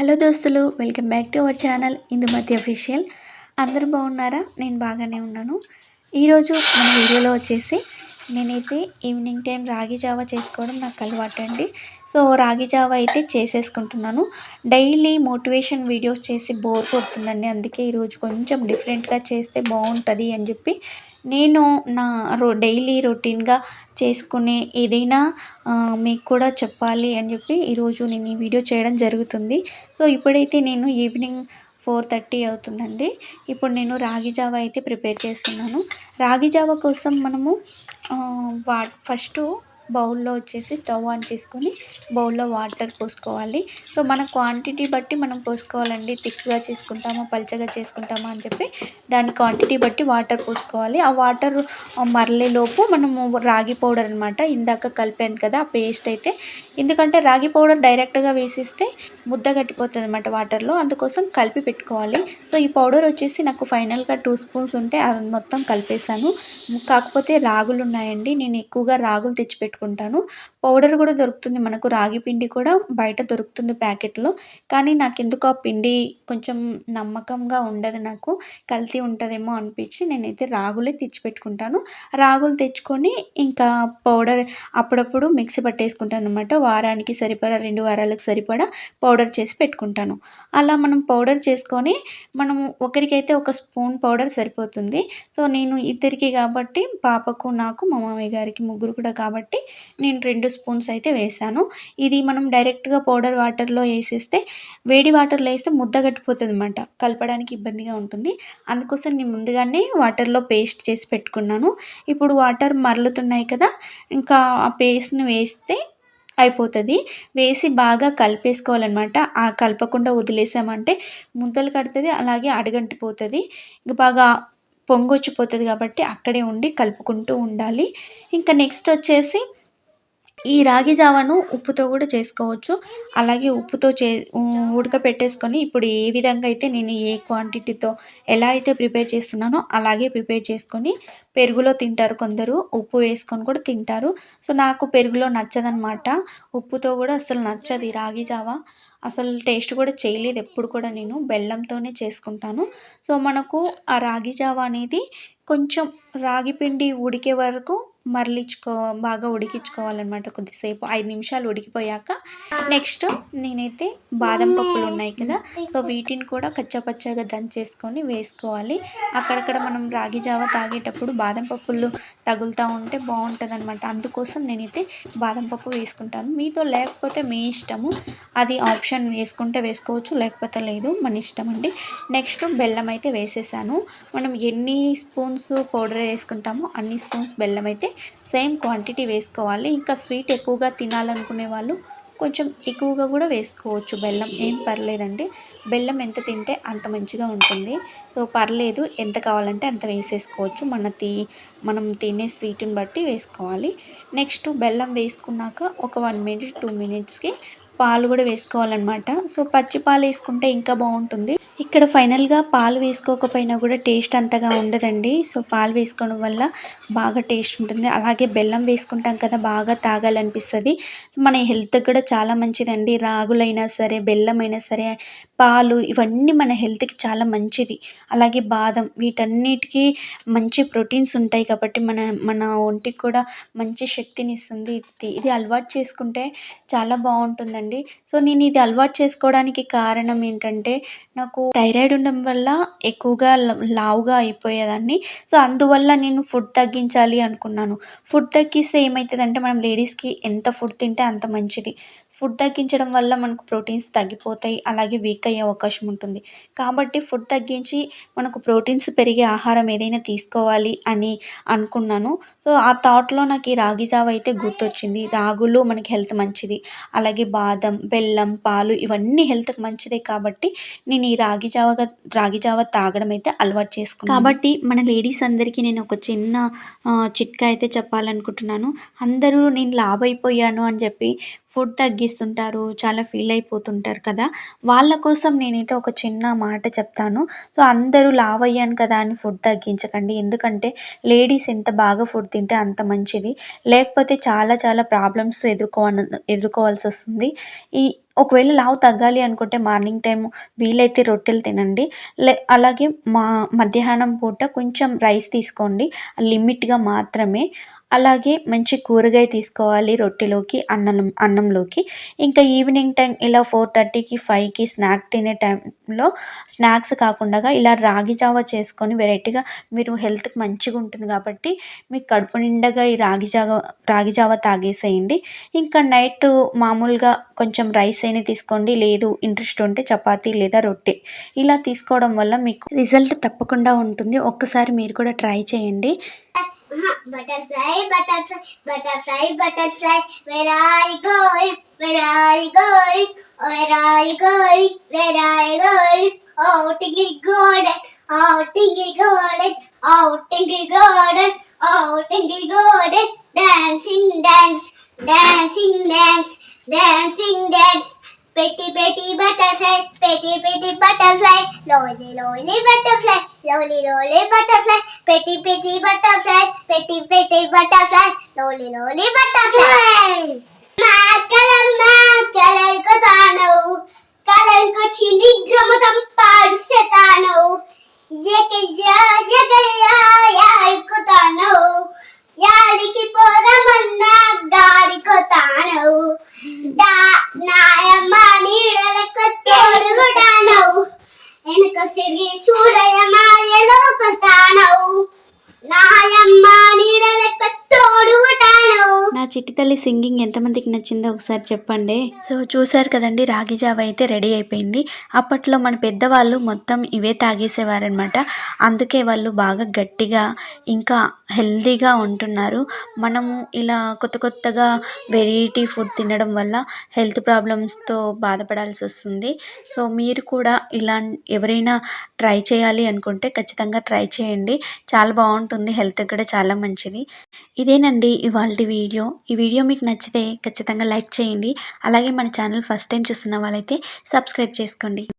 Hello దోస్తులు welcome back to our channel Indumathi official. అందరూ బాగున్నారా? నేను బాగానే ఉన్నాను. ఈరోజు మన వీడియోలో వచ్చేసి నేనైతే ఈవినింగ్ టైం రాగి జావా చేసుకోవడం నాకు అలవాటు అండి. సో రాగి జావా అయితే చేసేసుకుంటున్నాను. డైలీ మోటివేషన్ వీడియోస్ చేసి బోర్ కొడుతుందండి. అందుకే ఈరోజు కొంచెం డిఫరెంట్గా చేస్తే బాగుంటుంది అని చెప్పి నేను నా రో డైలీ రొటీన్గా చేసుకునే ఏదైనా మీకు కూడా చెప్పాలి అని చెప్పి ఈరోజు నేను ఈ వీడియో చేయడం జరుగుతుంది. సో ఇప్పుడైతే నేను ఈవినింగ్ ఫోర్ థర్టీ అవుతుందండి. ఇప్పుడు నేను రాగి జావ అయితే ప్రిపేర్ చేస్తున్నాను. రాగి జావ కోసం మనము వా ఫస్టు బౌల్లో వచ్చేసి స్టవ్ ఆన్ చేసుకొని బౌల్లో వాటర్ పోసుకోవాలి. సో మన క్వాంటిటీ బట్టి మనం పోసుకోవాలండి. థిక్గా చేసుకుంటామా పల్చగా చేసుకుంటామా అని చెప్పి దాని క్వాంటిటీ బట్టి వాటర్ పోసుకోవాలి. ఆ వాటర్ మరలేలోపు మనము రాగి పౌడర్ అనమాట ఇందాక కలిపాను కదా ఆ పేస్ట్ అయితే. ఎందుకంటే రాగి పౌడర్ డైరెక్ట్గా వేసేస్తే ముద్ద కట్టిపోతుంది అనమాట వాటర్లో. అందుకోసం కలిపి పెట్టుకోవాలి. సో ఈ పౌడర్ వచ్చేసి నాకు ఫైనల్గా టూ స్పూన్స్ ఉంటే అది మొత్తం కలిపేశాను. కాకపోతే రాగులు ఉన్నాయండి. నేను ఎక్కువగా రాగులు తెచ్చిపెట్టుకున్నాను పెట్టుకుంటాను పౌడర్ కూడా దొరుకుతుంది. మనకు రాగి పిండి కూడా బయట దొరుకుతుంది ప్యాకెట్లో. కానీ నాకు ఎందుకు ఆ పిండి కొంచెం నమ్మకంగా ఉండదు నాకు. కల్తీ ఉంటుందేమో అనిపించి నేనైతే రాగులే తెచ్చిపెట్టుకుంటాను. రాగులు తెచ్చుకొని ఇంకా పౌడర్ అప్పుడప్పుడు మిక్సీ పట్టేసుకుంటాను అనమాట వారానికి సరిపడా రెండు వారాలకు సరిపడా పౌడర్ చేసి పెట్టుకుంటాను. అలా మనం పౌడర్ చేసుకొని మనము ఒకరికైతే ఒక స్పూన్ పౌడర్ సరిపోతుంది. సో నేను ఇద్దరికి కాబట్టి పాపకు నాకు మా మామయ్య గారికి ముగ్గురు కూడా కాబట్టి నేను రెండు స్పూన్స్ అయితే వేసాను. ఇది మనం డైరెక్ట్గా పౌడర్ వాటర్లో వేసేస్తే వేడి వాటర్లో వేస్తే ముద్ద కట్టిపోతుంది అనమాట కలపడానికి ఇబ్బందిగా ఉంటుంది. అందుకోసం నేను ముందుగానే వాటర్లో పేస్ట్ చేసి పెట్టుకున్నాను. ఇప్పుడు వాటర్ మరలుతున్నాయి కదా ఇంకా ఆ పేస్ట్ని వేస్తే అయిపోతుంది. వేసి బాగా కలిపేసుకోవాలన్నమాట. ఆ కలపకుండా వదిలేసామంటే ముద్దలు కడుతుంది అలాగే అడగంటిపోతుంది. ఇంకా బాగా పొంగొచ్చిపోతుంది కాబట్టి అక్కడే ఉండి కలుపుకుంటూ ఉండాలి. ఇంకా నెక్స్ట్ వచ్చేసి ఈ రాగి జావను ఉప్పుతో కూడా చేసుకోవచ్చు. అలాగే ఉప్పుతో చే ఉడకపెట్టేసుకొని ఇప్పుడు ఏ విధంగా అయితే నేను ఏ క్వాంటిటీతో ఎలా అయితే ప్రిపేర్ చేస్తున్నానో అలాగే ప్రిపేర్ చేసుకొని పెరుగులో తింటారు కొందరు. ఉప్పు వేసుకొని కూడా తింటారు. సో నాకు పెరుగులో నచ్చదనమాట. ఉప్పుతో కూడా అసలు నచ్చది రాగి జావ. అసలు టేస్ట్ కూడా చేయలేదు ఎప్పుడు కూడా నేను బెల్లంతోనే చేసుకుంటాను. సో మనకు ఆ రాగి జావ అనేది కొంచెం రాగి పిండి ఉడికే వరకు మరలించుకో బాగా ఉడికించుకోవాలన్నమాట కొద్దిసేపు ఐదు నిమిషాలు ఉడికిపోయాక. నెక్స్ట్ నేనైతే బాదం పప్పులు ఉన్నాయి కదా సో వీటిని కూడా కచ్చపచ్చగా దంచేసుకొని వేసుకోవాలి. అక్కడక్కడ మనం రాగి జావ తాగేటప్పుడు బాదం పప్పులు తగులుతూ ఉంటే బాగుంటుంది అనమాట అందుకోసం నేనైతే బాదం పప్పు వేసుకుంటాను. మీతో లేకపోతే మీ ఇష్టము. అది ఆప్షన్ వేసుకుంటే వేసుకోవచ్చు లేకపోతే లేదు. మన ఇష్టం అండి. నెక్స్ట్ బెల్లం అయితే వేసేసాను. మనం ఎన్ని స్పూన్స్ పౌడర్ వేసుకుంటామో అన్ని స్పూన్స్ బెల్లం అయితే సేమ్ క్వాంటిటీ వేసుకోవాలి. ఇంకా స్వీట్ ఎక్కువగా తినాలనుకునే వాళ్ళు కొంచెం ఎక్కువగా కూడా వేసుకోవచ్చు బెల్లం. ఏం పర్లేదండి. బెల్లం ఎంత తింటే అంత మంచిగా ఉంటుంది. సో పర్లేదు. ఎంత కావాలంటే అంత వేసేసుకోవచ్చు. మన తీ మనం తినే స్వీట్ని బట్టి వేసుకోవాలి. నెక్స్ట్ బెల్లం వేసుకున్నాక ఒక వన్ మినిట్ టూ మినిట్స్కి పాలు కూడా వేసుకోవాలన్నమాట. సో పచ్చి పాలు వేసుకుంటే ఇంకా బాగుంటుంది. ఇక్కడ ఫైనల్గా పాలు వేసుకోకపోయినా కూడా టేస్ట్ అంతగా ఉండదండి. సో పాలు వేసుకోవడం వల్ల బాగా టేస్ట్ ఉంటుంది. అలాగే బెల్లం వేసుకుంటాం కదా బాగా తాగాలనిపిస్తుంది. మన హెల్త్కి కూడా చాలా మంచిదండి. రాగులైనా సరే బెల్లం అయినా సరే పాలు ఇవన్నీ మన హెల్త్కి చాలా మంచిది. అలాగే బాదం వీటన్నిటికీ మంచి ప్రోటీన్స్ ఉంటాయి కాబట్టి మన మన ఒంటికి కూడా మంచి శక్తిని ఇస్తుంది. ఇది ఇది అలవాటు చేసుకుంటే చాలా బాగుంటుందండి. సో నేను ఇది అలవాటు చేసుకోవడానికి కారణం ఏంటంటే నాకు థైరాయిడ్ ఉండడం వల్ల ఎక్కువగా లావుగా అయిపోయేదాన్ని. సో అందువల్ల నేను ఫుడ్ తగ్గించాలి అనుకున్నాను. ఫుడ్ తగ్గిస్తే ఏమవుతుందంటే మనం లేడీస్కి ఎంత ఫుడ్ తింటే అంత మంచిది. ఫుడ్ తగ్గించడం వల్ల మనకు ప్రోటీన్స్ తగ్గిపోతాయి అలాగే వీక్ అయ్యే అవకాశం ఉంటుంది. కాబట్టి ఫుడ్ తగ్గించి మనకు ప్రోటీన్స్ పెరిగే ఆహారం ఏదైనా తీసుకోవాలి అని అనుకున్నాను. సో ఆ థాట్లో నాకు ఈ రాగి జావ అయితే గుర్తొచ్చింది. రాగులు మనకి హెల్త్ మంచిది. అలాగే బాదం బెల్లం పాలు ఇవన్నీ హెల్త్కి మంచిదే కాబట్టి నేను ఈ రాగి జావగా రాగి జావ తాగడం అయితే అలవాటు చేసుకున్నాను. కాబట్టి మన లేడీస్ అందరికీ నేను ఒక చిన్న చిట్కా అయితే చెప్పాలనుకుంటున్నాను. అందరూ నేను లాభ అయిపోయాను అని చెప్పి ఫుడ్ తగ్గిస్తుంటారు చాలా ఫీల్ అయిపోతుంటారు కదా. వాళ్ళ కోసం నేనైతే ఒక చిన్న మాట చెప్తాను. సో అందరూ లావ్ అయ్యాను కదా అని ఫుడ్ తగ్గించకండి. ఎందుకంటే లేడీస్ ఎంత బాగా ఫుడ్ తింటే అంత మంచిది. లేకపోతే చాలా చాలా ప్రాబ్లమ్స్ ఎదుర్కో ఎదుర్కోవాల్సి వస్తుంది. ఈ ఒకవేళ లావు తగ్గాలి అనుకుంటే మార్నింగ్ టైం వీలైతే రొట్టెలు తినండి. లే అలాగే మా మధ్యాహ్నం పూట కొంచెం రైస్ తీసుకోండి. లిమిట్గా మాత్రమే. అలాగే మంచి కూరగాయ తీసుకోవాలి రొట్టెలోకి అన్నం అన్నంలోకి. ఇంకా ఈవినింగ్ టైం ఇలా ఫోర్ థర్టీకి ఫైవ్కి స్నాక్ తినే టైంలో స్నాక్స్ కాకుండా ఇలా రాగి జావ చేసుకొని వెరైటీగా మీరు హెల్త్కి మంచిగా ఉంటుంది కాబట్టి మీకు కడుపు నిండగా ఈ రాగి జావ రాగి జావ తాగేసేయండి. ఇంకా నైట్ మామూలుగా కొంచెం రైస్ అయినా తీసుకోండి. లేదు ఇంట్రెస్ట్ ఉంటే చపాతీ లేదా రొట్టె. ఇలా తీసుకోవడం వల్ల మీకు రిజల్ట్ తప్పకుండా ఉంటుంది. ఒక్కసారి మీరు కూడా ట్రై చేయండి. Butterfly, butterfly, butterfly, butterfly. Where are you going? Where are you going? Oh, where are you going? Where are you going? Oh, tinky golden, oh, tinky golden, oh, tinky golden, oh, tinky golden. Dancing, dance, dancing, dance, dancing, dance. Pretty, pretty butterfly, pretty, pretty butterfly, lonely, lonely butterfly, lonely, lonely butterfly, pretty, pretty butterfly, pretty, pretty butterfly, lonely, lonely butterfly. చిట్టితల్లి singing ఎంతమందికి నచ్చిందో ఒకసారి చెప్పండి. So చూసారు కదండి రాగి జావ అయితే రెడీ అయిపోయింది. అప్పట్లో మన పెద్దవాళ్ళు మొత్తం ఇవే తాగేసేవారనమాట అందుకే వాళ్ళు బాగా గట్టిగా ఇంకా హెల్దీగా ఉంటున్నారు. మనము ఇలా కొత్త కొత్తగా వెరైటీ ఫుడ్ తినడం వల్ల హెల్త్ ప్రాబ్లమ్స్తో బాధపడాల్సి వస్తుంది. సో మీరు కూడా ఇలా ఎవరైనా ట్రై చేయాలి అనుకుంటే ఖచ్చితంగా ట్రై చేయండి. చాలా బాగుంటుంది హెల్త్ కూడా చాలా మంచిది. ఇదేనండి ఇవాళ వీడియో. ఈ వీడియో మీకు నచ్చితే ఖచ్చితంగా లైక్ చేయండి. అలాగే మన ఛానల్ ఫస్ట్ టైం చూస్తున్న వాళ్ళైతే సబ్స్క్రైబ్ చేసుకోండి.